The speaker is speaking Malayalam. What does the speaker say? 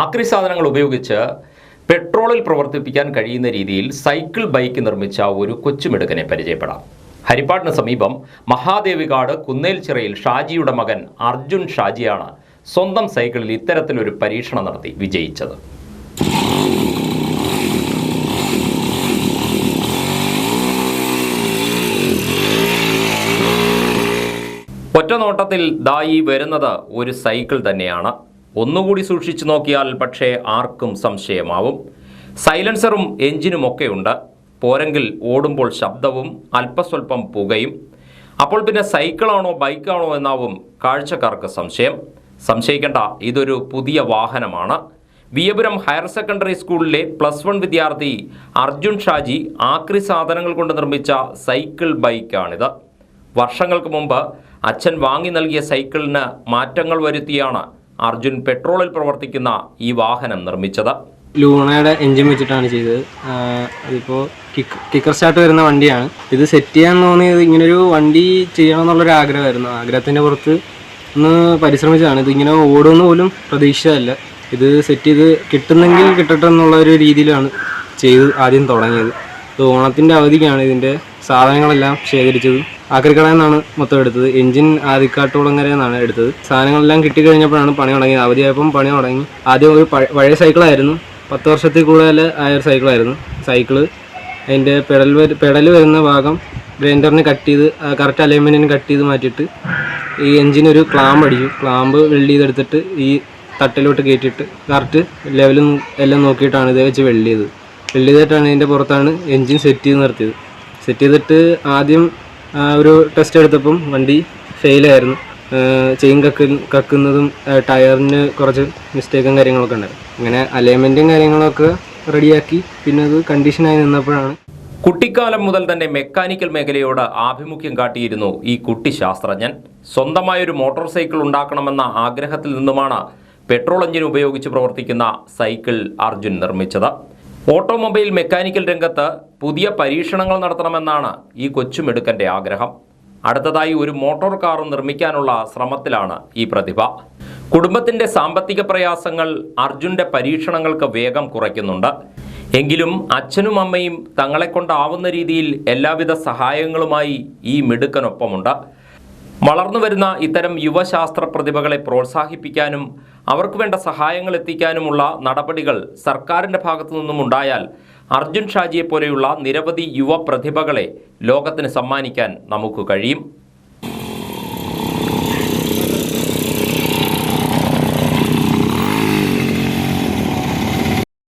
ആക്രി സാധനങ്ങൾ ഉപയോഗിച്ച് പെട്രോളിൽ പ്രവർത്തിപ്പിക്കാൻ കഴിയുന്ന രീതിയിൽ സൈക്കിൾ ബൈക്ക് നിർമ്മിച്ച ഒരു കൊച്ചുമിടുക്കനെ പരിചയപ്പെടാം. ഹരിപ്പാടിന് സമീപം മഹാദേവികാട് കുന്നേൽച്ചിറയിൽ ഷാജിയുടെ മകൻ അർജുൻ ഷാജിയാണ് സ്വന്തം സൈക്കിളിൽ ഇത്തരത്തിലൊരു പരീക്ഷണം നടത്തി വിജയിച്ചത്. ഒറ്റ നോട്ടത്തിൽ ദായി വരുന്നത് ഒരു സൈക്കിൾ തന്നെയാണ്. ഒന്നുകൂടി സൂക്ഷിച്ചു നോക്കിയാൽ പക്ഷേ ആർക്കും സംശയമാവും. സൈലൻസറും എഞ്ചിനും ഒക്കെ ഉണ്ട് പോരെങ്കിൽ ഓടുമ്പോൾ ശബ്ദവും അല്പസ്വല്പം പുകയും. അപ്പോൾ പിന്നെ സൈക്കിളാണോ ബൈക്കാണോ എന്നാവും കാഴ്ചക്കാർക്ക് സംശയം. സംശയിക്കേണ്ട ഇതൊരു പുതിയ വാഹനമാണ്. വിയപുരം ഹയർ സെക്കൻഡറി സ്കൂളിലെ പ്ലസ് വൺ വിദ്യാർത്ഥി അർജുൻ ഷാജി ആക്രി സാധനങ്ങൾ കൊണ്ട് നിർമ്മിച്ച സൈക്കിൾ ബൈക്കാണിത്. വർഷങ്ങൾക്ക് മുമ്പ് അച്ഛൻ വാങ്ങി നൽകിയ സൈക്കിളിന് മാറ്റങ്ങൾ വരുത്തിയാണ് അർജുൻ പെട്രോളിൽ പ്രവർത്തിക്കുന്ന ഈ വാഹനം നിർമ്മിച്ചത്. ലൂണയുടെ എഞ്ചിൻ വെച്ചിട്ടാണ് ചെയ്തത്. അതിപ്പോൾ കിക്ക് കിക്കർ സ്റ്റാർട്ട് വരുന്ന വണ്ടിയാണ്. ഇത് സെറ്റ് ചെയ്യാൻ തോന്നിയത് ഇങ്ങനൊരു വണ്ടി ചെയ്യണം എന്നുള്ളൊരു ആഗ്രഹമായിരുന്നു. ആഗ്രഹത്തിന്റെ പുറത്ത് ഒന്ന് പരിശ്രമിച്ചതാണ്. ഇത് ഓടുമെന്ന് പോലും പ്രതീക്ഷിച്ചതല്ല. ഇത് സെറ്റ് ചെയ്ത് കിട്ടുന്നെങ്കിൽ കിട്ടട്ടെ എന്നുള്ള ഒരു രീതിയിലാണ് ചെയ്ത് ആദ്യം തുടങ്ങിയത്. ഓണത്തിന്റെ അവധിക്കാണ് ഇതിന്റെ സാധനങ്ങളെല്ലാം ശേഖരിച്ചത്. ആക്രിക്കടയിൽ നിന്നാണ് മൊത്തം എടുത്തത്. എഞ്ചിൻ ആദിക്കാട്ടുകുളങ്ങര എന്നാണ് എടുത്തത്. സാധനങ്ങളെല്ലാം കിട്ടിക്കഴിഞ്ഞപ്പോഴാണ് പണി തുടങ്ങിയത്. അവധിയായപ്പം പണി തുടങ്ങി. ആദ്യം ഒരു പഴ- പഴയ സൈക്കിളായിരുന്നു. പത്ത് വർഷത്തിൽ കൂടുതൽ ആയ ഒരു സൈക്കിളായിരുന്നു. സൈക്കിൾ അതിന്റെ പെഡൽ പെഡൽ വരുന്ന ഭാഗം ഗ്രൈൻഡറിന് കട്ട് ചെയ്ത് കറക്റ്റ് അലൈൻമെന്റിന് കട്ട് ചെയ്ത് മാറ്റിയിട്ട് ഈ എഞ്ചിനൊരു ക്ലാമ്പ് അടിച്ചു. ക്ലാമ്പ് വെൽഡ് ചെയ്തെടുത്തിട്ട് ഈ തട്ടിലോട്ട് കയറ്റിയിട്ട് കറക്റ്റ് ലെവലും എല്ലാം നോക്കിയിട്ടാണ് ഇത് വെച്ച് വെൽഡ് ചെയ്തത്. വെൽഡ് ചെയ്തിട്ടാണ് ഇതിന്റെ പുറത്താണ് എൻജിൻ സെറ്റ് ചെയ്ത് നിർത്തിയത്. സെറ്റ് ചെയ്തിട്ട് ആദ്യം ഒരു ടെസ്റ്റ് എടുത്തപ്പം വണ്ടി ഫെയിലായിരുന്നു ചെയിൻ കക്ക് കക്കുന്നതും ടയറിന് കുറച്ച് മിസ്റ്റേക്കും കാര്യങ്ങളൊക്കെ ഉണ്ടായിരുന്നു. അങ്ങനെ അലൈൻമെന്റും കാര്യങ്ങളൊക്കെ റെഡിയാക്കി പിന്നെ അത് കണ്ടീഷനായി നിന്നപ്പോഴാണ്. കുട്ടിക്കാലം മുതൽ തന്നെ മെക്കാനിക്കൽ മേഖലയോട് ആഭിമുഖ്യം കാട്ടിയിരുന്നു ഈ കുട്ടി ശാസ്ത്രജ്ഞൻ. സ്വന്തമായൊരു മോട്ടോർ സൈക്കിൾ ഉണ്ടാക്കണമെന്ന ആഗ്രഹത്തിൽ നിന്നുമാണ് പെട്രോൾ എഞ്ചിൻ ഉപയോഗിച്ച് പ്രവർത്തിക്കുന്ന സൈക്കിൾ അർജുൻ നിർമ്മിച്ചത്. ഓട്ടോമൊബൈൽ മെക്കാനിക്കൽ രംഗത്ത് പുതിയ പരീക്ഷണങ്ങൾ നടത്തണമെന്നാണ് ഈ കൊച്ചുമെടുക്കന്റെ ആഗ്രഹം. അടുത്തതായി ഒരു മോട്ടോർ കാർ നിർമ്മിക്കാനുള്ള ശ്രമത്തിലാണ് ഈ പ്രതിഭ. കുടുംബത്തിന്റെ സാമ്പത്തിക പ്രയാസങ്ങൾ അർജുന്റെ പരീക്ഷണങ്ങൾക്ക് വേഗം കുറയ്ക്കുന്നുണ്ട്. എങ്കിലും അച്ഛനും അമ്മയും തങ്ങളെ കൊണ്ടാവുന്ന രീതിയിൽ എല്ലാവിധ സഹായങ്ങളുമായി ഈ മിടുക്കനൊപ്പമുണ്ട്. വളർന്നു വരുന്ന ഇത്തരം യുവശാസ്ത്ര പ്രതിഭകളെ പ്രോത്സാഹിപ്പിക്കാനും അവർക്ക് വേണ്ട സഹായങ്ങൾ എത്തിക്കാനുമുള്ള നടപടികൾ സർക്കാരിന്റെ ഭാഗത്തു നിന്നും ഉണ്ടായാൽ അർജുൻ ഷാജിയെ പോലെയുള്ള നിരവധി യുവ പ്രതിഭകളെ ലോകത്തിന് സമ്മാനിക്കാൻ നമുക്ക് കഴിയും.